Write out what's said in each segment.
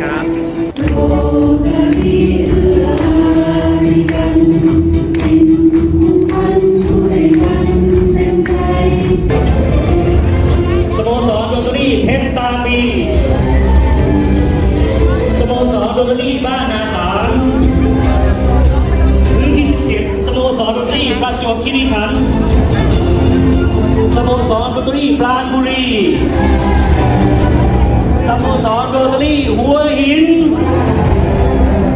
ครับสโมสรโรตารี่เพชรตาปีสโมสรโรตารี่บ้านนาสารพื้นที่17สโมสรโรตารี่ประจวบคีรีขันธ์สโมสรโรตารี่ปราณบุรี รโรตารี่หัวหิน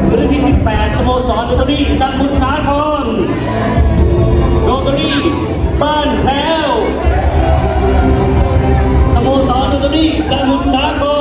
พื้นที่ 18 สโมสรโรตารี่สัมุทรสาครโรตารี่บ้านแพ้วสโมสรโรตารี่สัมุทรสาคร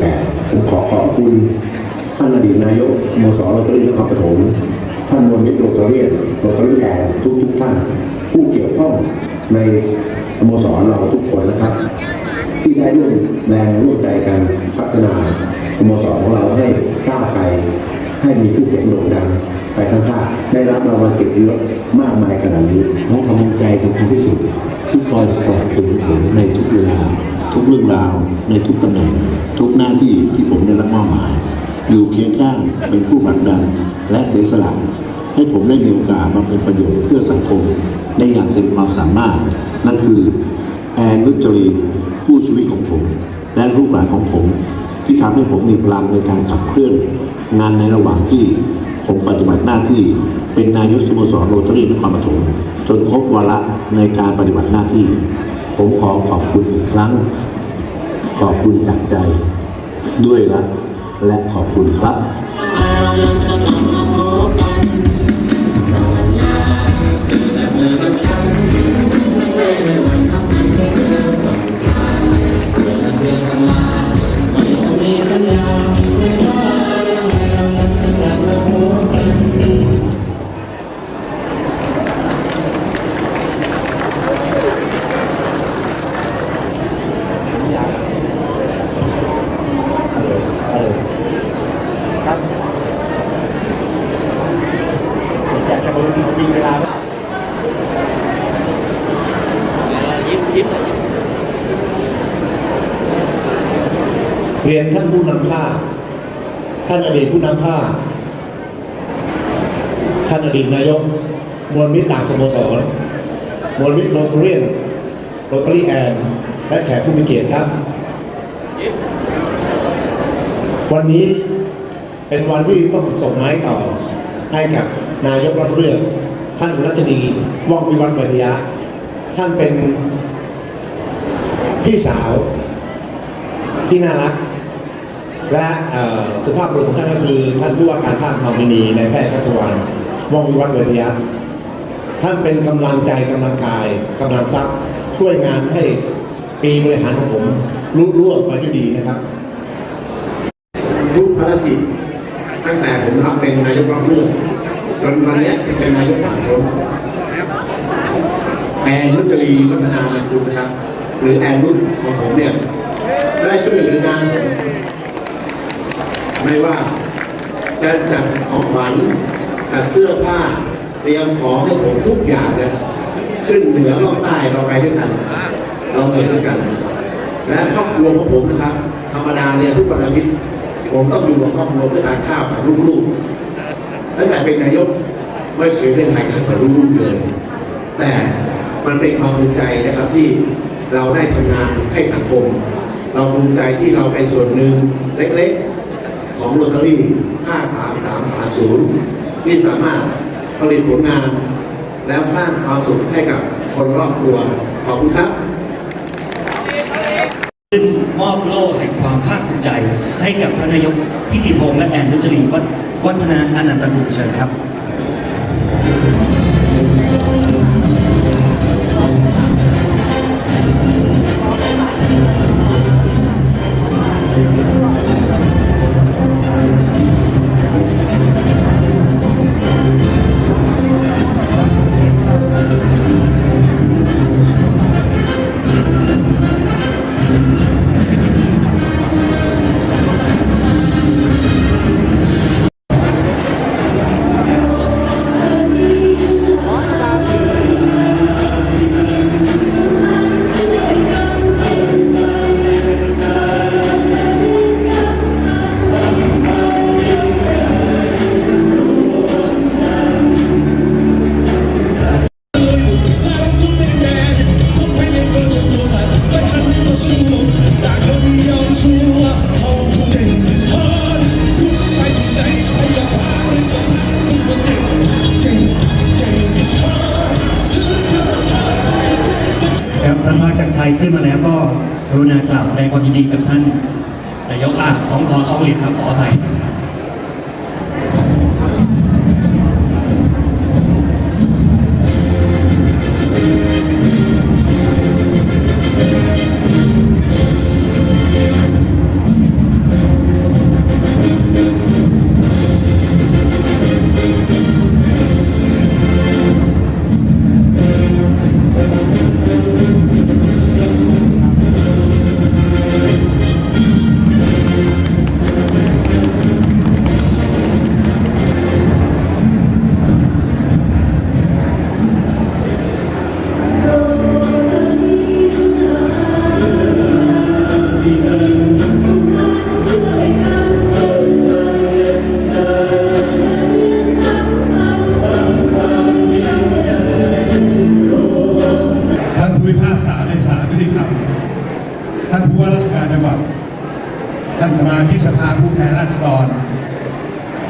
18ผมขอขอบคุณท่านอดีตนายกสโมสรโรตารี่นครปฐมท่านมนมิตรโรตเรียนโรตารี่แอนทุกทุกท่าน ผู้เกี่ยวข้องในสโมสรเราทุกคนนะครับ ที่ได้ร่วมแรงร่วมใจกันพัฒนาสโมสรของเราให้ก้าวไกลให้มีชื่อเสียงโด่งดังไปทั้งชาติได้รับรางวัลเกียรติยศมากมายขนาดนี้และกำลังใจสำคัญที่สุดที่คอยสนับสนุนผมในทุกเวลา ทุกเรื่องราวในทุกตำแหน่ง ทุกหน้าที่ที่ผมได้รับมอบหมาย อยู่เคียงข้างเป็นผู้ผลักดันและเสียสละให้ผมได้มีโอกาสมาเป็นประโยชน์เพื่อสังคมได้อย่างเต็มความสามารถ นั่นคือแอนนุจรีคู่ชีวิตของผม และลูกหลานของผม ที่ทำให้ผมมีพลังในการขับเคลื่อน งานในระหว่างที่ผมปฏิบัติหน้าที่เป็นนายกสโมสรโรตารีนครปฐมจนครบวาระในการปฏิบัติหน้าที่ ผมขอขอบคุณอีกครั้ง ขอบคุณจากใจ ด้วยรักและขอบคุณครับ เรียนท่านผู้นำภาคท่านอดีตผู้นำภาคท่านอดีตนายก มวลมิตรต่างสโมสร มวลมิตรโรตเรียนโรตรีแอนและแขกผู้มีเกียรติครับ วันนี้เป็นวันที่ต้องส่งไม้ต่อให้กับนายกรับเลือกท่านรัชนีว่องวิวัฒน์ปัญญาท่านเป็น พี่สาวที่น่ารัก และสุภาพบุรุษของท่านก็คือท่านผู้ว่าการภาคนอมินีในแพทย์ชัชวานวองวิวัฒน์เวทยะท่านเป็นกำลังใจกำลังกายกำลังทรัพย์ช่วยงานให้ปีบริหารของผมรุ่ร่วงไปด้วยดีนะครับ ทุกภารกิจตั้งแต่ผมรับเป็นนายกรับเลือกจนวันนี้เป็นนายกผ่านพ้นแอนุจรีวัฒนานาคุณนะครับ หรือแอนนุชของผมเนี่ยได้ช่วยเหลืองานผมไม่ว่าจะจัดของขวัญจัดเสื้อผ้า เตรียมของให้ผมทุกอย่างเลยขึ้นเหนือลงใต้เราไปด้วยกัน เราเหนื่อยด้วยกัน และครอบครัวของผมนะครับ ธรรมดาเนี่ยทุกวันอาทิตย์ผมต้องอยู่กับครอบครัวเพื่อทานข้าวกับลูกๆตั้งแต่เป็นนายกไม่เคยได้ทานข้าวกับลูกๆเลย แต่มันเป็นความภูมิใจนะครับที่ เราได้ทำงานให้สังคม เราภูมิใจที่เราเป็นส่วนหนึ่งเล็กๆ ของโรตารี่ 53330 ที่สามารถผลิตผลงาน แล้วสร้างความสุขให้กับคนรอบตัว ขอบคุณครับขึ้นมอบโล่แห่งความภาคภูมิใจ ให้กับทานนายกทิติพงษ์และแอนนุจรีวัฒนาอนันตกุลเชิญครับ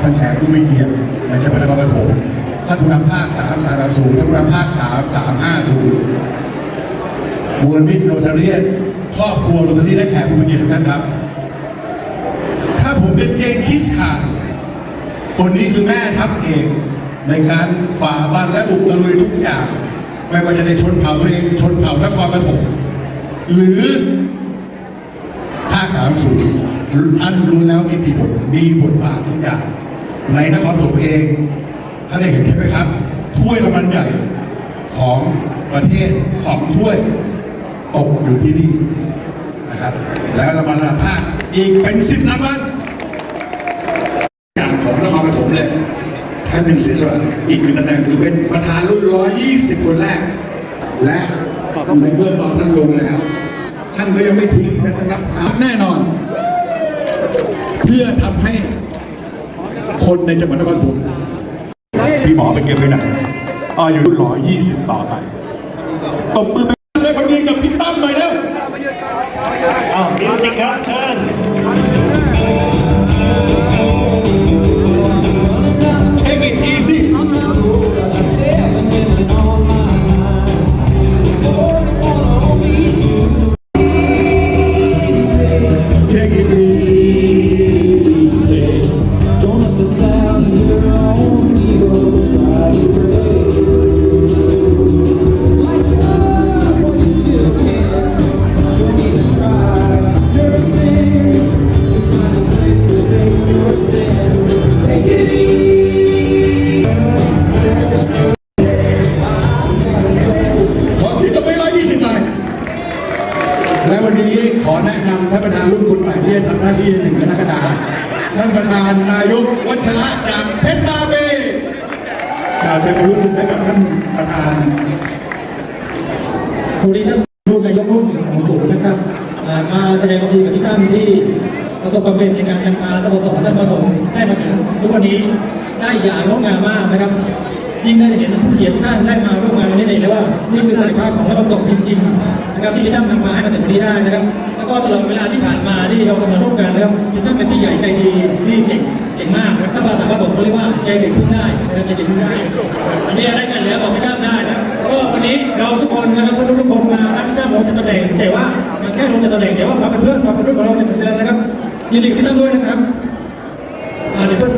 ท่านแขกผู้มีเกียรติในจังหวัดนครปฐมท่านผู้นำภาค3 3 3 0ท่านผู้นำภาค3 3 5 0มวลมิตรโรตาเรียนครอบครัวโรตาเรียนและแขกผู้มีเกียรติทุกท่านครับ ถ้าผมเป็นเจนคิสคานคนนี้คือแม่ทัพเอกในการฝ่าฟันและบุกตะลุยทุกอย่าง ไม่ว่าจะในชนเผ่าเองชนเผ่านครปฐมหรือภาคสามสูอันรู้แล้วอิทธิบทมีบทบาททุกอย่าง ในนครปฐมเองท่านได้เห็นใช่ไหมครับ ถ้วยรางวัลใหญ่ของประเทศสองถ้วยตกอยู่ที่นี่นะครับ แล้วรางวัลระดับภาคอีกเป็นสิบรางวัลอย่างของนครปฐมเลยท่านหนึ่งเสียสละอีกหนึ่งตำแหน่งถือเป็นประธานรุ่น120คนแรก และในเมื่อตอนท่านลงแล้วท่านก็ยังไม่ทิ้งนะครับหาแน่นอน เพื่อทำให้ คนในจังหวัดนครปฐมพี่หมอไปเก็บไว้ไหนอายุรุ่สิบต่อไปตบมือไปช่วยคนดีกับพี่ตั้มหน่อย ได้อย่างงดงามมากนะครับ ยิ่งได้เห็นผู้เกียรติท่านได้มาร่วมงานวันนี้ได้เห็นเลยว่า นี่คือศักยภาพของนักตกจริงๆนะครับที่พี่ตั้มนำมาให้มาถึงวันนี้ได้นะครับ แล้วก็ตลอดเวลาที่ผ่านมาที่เราทำงาร่วมกันนะครับพี่ตั้มเป็นพี่ใหญ่ใจดีที่เก่งเก่งมากถ้าภาษาบ้านผมเขาเรียกว่าใจเด็กพึ่งได้นะครับใจเด็กพึ่งได้อันนี้อะไรกันแล้วบอกพี่ตั้มได้นะก็วันนี้เราทุกคนนะครับทุกทุกคนมารับพี่ตั้มลงจากตำแหน่งแต่ว่ามันแค่ลงจากตำแหน่งแต่ว่าความเป็นเพื่อนความเป็นเพื่อนของเราจะเหมือนเดิมนะครับยินดีกับพี่ตั้มด้วยนะครับอ่าเดี๋ยวเพื่อน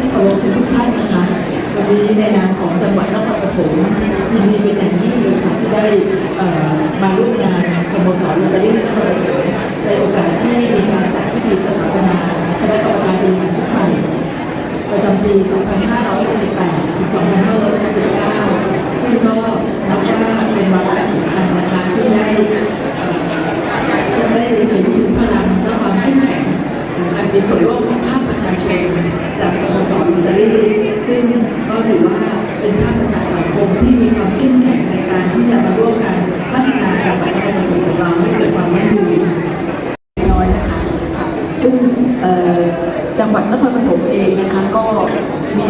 ที่เคารพทุกท่านนะคะวันนี้ในนามของจังหวัดนครปฐมยินดีเป็นอย่างยิ่งเลยค่ะที่ได้มาร่วมงานสโมสรโรตารี่นครปฐมในโอกาสที่มีการจัดพิธีสถาปนาคณะกรรมการบริหารชุดใหม่ประจำปี 2568ถึง2569ซึ่งก็นับว่าเป็นวาระสำคัญนะคะที่ได้จะได้เห็นถึงพลังและความเข้มแข็งอันมีส่วนร่วมของภาคประชาชนจาก อิตาลีซึ่งก็ถือว่าเป็นภาคประชาสังคมที่มีความเข้มแข็งในการที่จะมาร่วมกันพัฒนาจังหวัดนครปฐมของเราให้เกิดความยั่งยืนน้อยนะคะซึ่งจังหวัดนครปฐมเองนะคะก็มี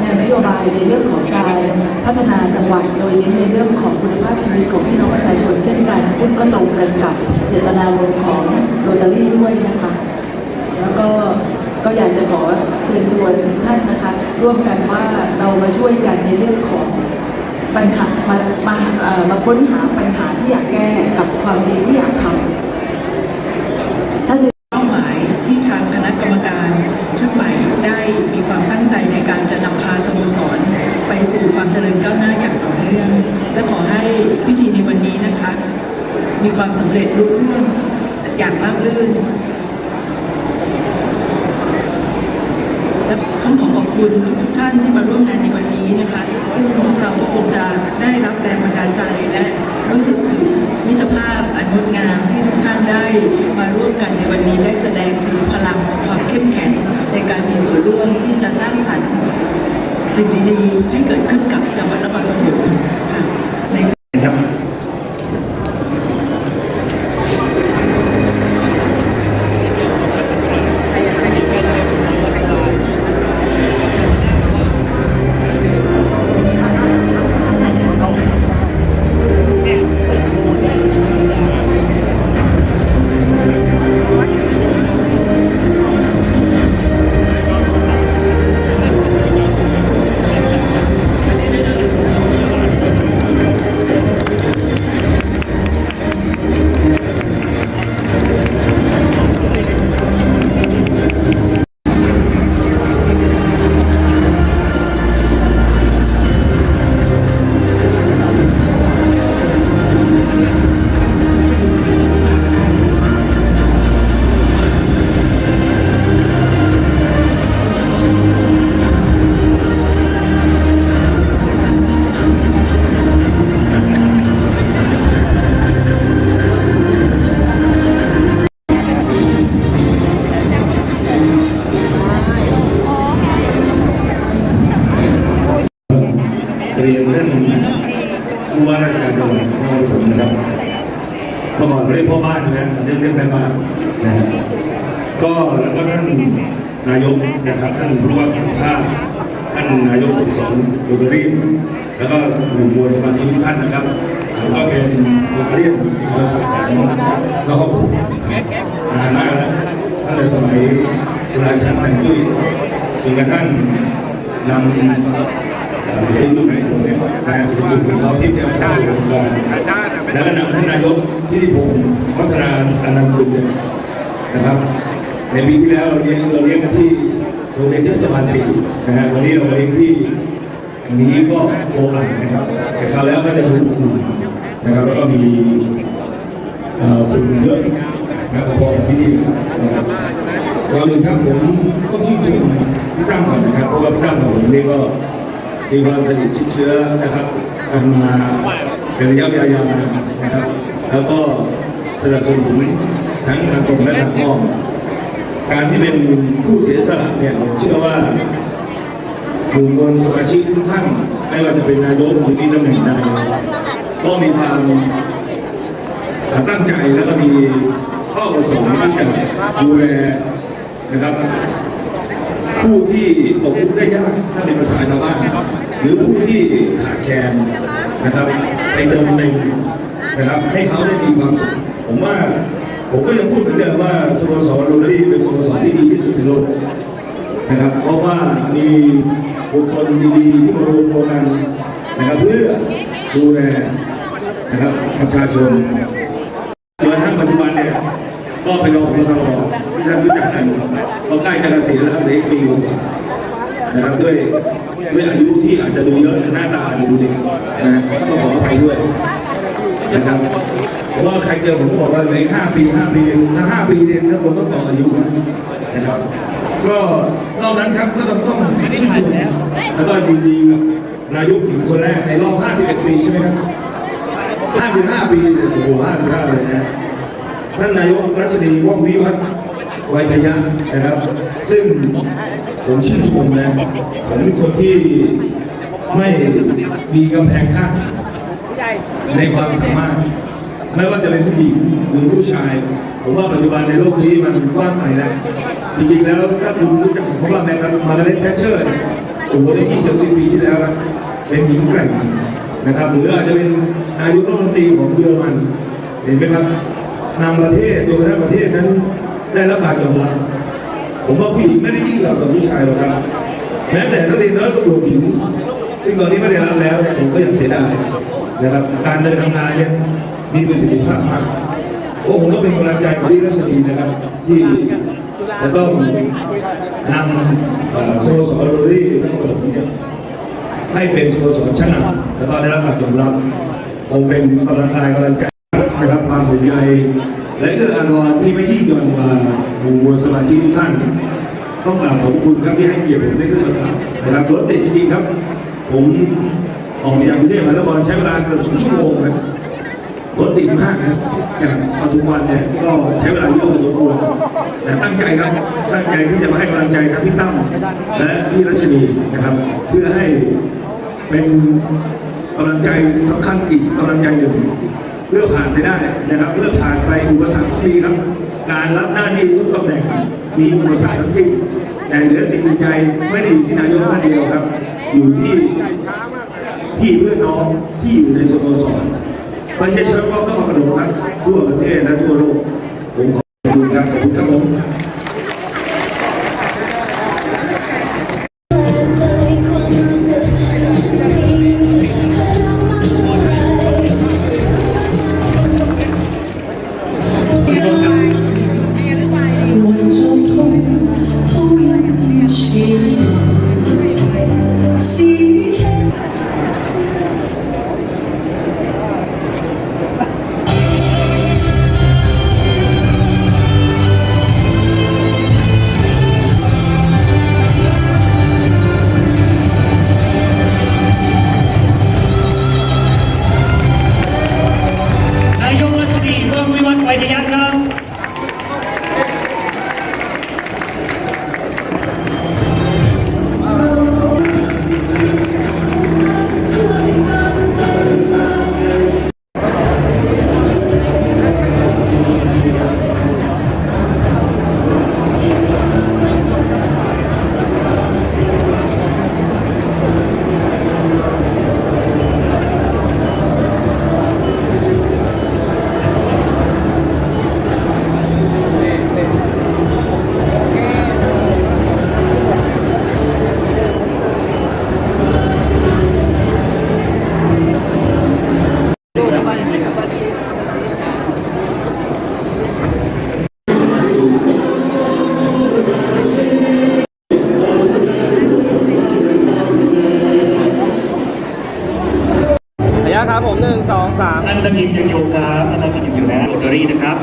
แนวนโยบายในเรื่องของการพัฒนาจังหวัดโดยเน้นในเรื่องของคุณภาพชีวิตของพี่น้องประชาชนเช่นกัน ซึ่งก็ตรงกันกับเจตนารมณ์ของโรตารี่ด้วยนะคะ แล้วก็ ก็อยากจะขอเชิญชวนทุกท่านนะคะ ร่วมกันว่าเรามาช่วยกันในเรื่องของปัญหามามามาค้นหาปัญหาที่อยากแก้กับความดีที่อยากทำท่านเป้าหมายที่ทางคณะกรรมการชุดใหม่ได้มีความตั้งใจในการจะนำพาสโมสร ไปสู่ความเจริญก้าวหน้าอย่างต่อเนื่อง และขอให้พิธีในวันนี้นะคะ มีความสำเร็จรุ่ร่วงอย่างราบรื่น และต้องขอขอบคุณทุกๆท่านที่มาร่วมงานในวันนี้นะคะ ซึ่งพวกเราก็คงจะได้รับแรงบันดาลใจและรู้สึกถึงมิตรภาพอันงดงามที่ทุกท่าน ได้มาร่วมกันในวันนี้ได้แสดงถึงพลังของความเข้มแข็งในการมีส่วนร่วมที่จะสร้างสรรค์สิ่งดีๆให้เกิดขึ้นกับจังหวัดนครปฐม แล้วก็หมู่มวลสมาชิทุกท่านนะครับแล้วก็เป็นโรตารี่ธรรมศาสตร์ของนครปฐมนานมากแล้วตั้งแต่สมัยเวลาชั้นแต่งจุ้ยจนกระทั่งนำที่ลูกผมเนี่ยนะที่จุดของเขาที่เนี่ยเข้างการแล้วก็นำท่านนายกที่ที่ผมพัฒนาอนันต์บุญเนี่ยนะครับ ในปีที่แล้วเราเลี้ยงเราเลี้ยงกันที่โรงเรียนเทศบาลสี่นะฮะวันนี้เราเลี้ยงที่ อันนี้ก็โออ่างนะครับ แต่คราวแล้วก็จะรู้อุ่นนะครับแล้วก็มีคุณเยอะนะครับพอๆกับที่นี่นะครับก่อนอื่นครับผมต้องชื่นชมพี่ตั้มก่อนนะครับเพราะว่าพี่ตั้มกับผมนี่ก็มีความสนิทชิดเชื้อนะครับกันมาเป็นระยะเวลายาวนานนะครับ แล้วก็สนับสนุนทั้งทางตรงและทางอ้อมการที่เป็นผู้เสียสละเนี่ยผมเชื่อว่า หมู่มวลสมาชิกทุกท่านไม่ว่าจะเป็นนายกหรือที่ตำแหน่งใดก็มีความตั้งใจแล้วก็มีข้อประสงค์ที่จะดูแลนะครับ ผู้ที่ตกทุกข์ได้ยากถ้าเป็นภาษาชาวบ้านหรือผู้ที่ขาดแคลนนะครับไปเติมเต็มนะครับ ให้เขาได้มีความสุขผมว่าผมก็ยังพูดเหมือนเดิมว่าสโมสรโรตารี่เป็นสโมสรที่ดีที่สุดในโลกนะครับ เพราะว่ามี บุคคลดีๆที่มารวมตัวกันนะครับเพื่อดูแลนะครับประชาชนจนกระทั่งปัจจุบันเนี่ยก็เป็นรองพบตรที่ท่านรู้จักกันก็ใกล้จะเกษียณแล้วครับในปีกว่านะครับด้วยด้วยอายุที่อาจจะดูเยอะแต่หน้าตาอาจจะดูเด็กนะก็ขออภัยด้วยนะครับเพราะว่าใครเจอผมก็บอกว่าในห้าปีห้าปีถ้าห้าปีเนี่ยก็ควรต้องต่ออายุนะครับ ก็นอกนั้นครับก็ต้องต้องชื่นชมแล้วก็ดีๆกับนายกหญิงคนแรกในรอบ 51 ปีใช่ไหมครับ 55 ปีโอ้โห55เลยนะท่านนายกรัชนีว่องวิวัฒน์ไวยทยะนะครับ ซึ่งผมชื่นชมนะผมเป็นคนที่ไม่มีกำแพงกั้นในความสามารถไม่ว่าจะเป็นผู้หญิงหรือผู้ชาย ผมว่าปัจจุบันในโลกนี้มันกว้างไกลนะจริงๆแล้วถ้าคุณรู้จักของเราในการมาการเล่นแทชเชอร์นะโอ้โหใน20สิบปีที่แล้วนะเป็นหญิงแกร่งนะครับหรืออาจจะเป็นนายกรัฐมนตรีของเยอรมันเห็นไหมครับนำประเทศตัวแทนประเทศนั้นได้รับการยอมรับผมว่าผู้หญิงไม่ได้ยิ่งกับผู้ชายหรอกครับ แม้แต่นักเรียนน้อยตำรวจหญิง ซึ่งตอนนี้ไม่ได้รับแล้วผมก็ยังเสียดายนะครับ การเดินทำงานยังมีประสิทธิภาพมาก โอ้ผมก็เป็นกำลังใจของที่รัชนีนะครับ ที่จะต้องนำสโมสรโรตารี่นครปฐมเนี่ยให้เป็นสโมสรชั้นนำแล้วก็ได้รับการยอมรับผมเป็นกำลังกายกำลังใจนะครับความห่วงใยและเอื้ออาทรที่ไม่ยิ่งหย่อนกว่าหมู่มวลสมาชิกทุกท่าน ต้องกราบขอบคุณครับที่ให้เกียรติผมได้ขึ้นมากล่าวนะครับรถติดจริงๆครับ ผมออกจากกรุงเทพมหานครใช้เวลาเกือบสองชั่วโมงครับ รถติดมากครับจากปทุมวันเนี่ยก็ใช้เวลาเยอะพอสมควรแต่ตั้งใจครับตั้งใจที่จะมาให้กำลังใจทั้งพี่ตั้มและพี่รัชนีนะครับ เพื่อให้เป็นกำลังใจสำคัญอีกกำลังใจหนึ่งเพื่อผ่านไปได้นะครับเพื่อผ่านไปอุปสรรคที่มีครับ การรับหน้าที่ทุกตำแหน่งมีอุปสรรคทั้งสิ้นแต่เหนือสิ่งอื่นใดไม่ได้อยู่ที่นายกท่านเดียวครับ อยู่ที่ที่เพื่อนน้องที่อยู่ในสโมสร ไม่ใช่เฉพาะนครปฐมครับทั่วประเทศและทั่วโลกผมขอบคุณครับขอบคุณครับผมวันจบทุก สามอันตกิจยังอยู่ครับอันตกิมยังอยู่นะโรตารี่นะครับ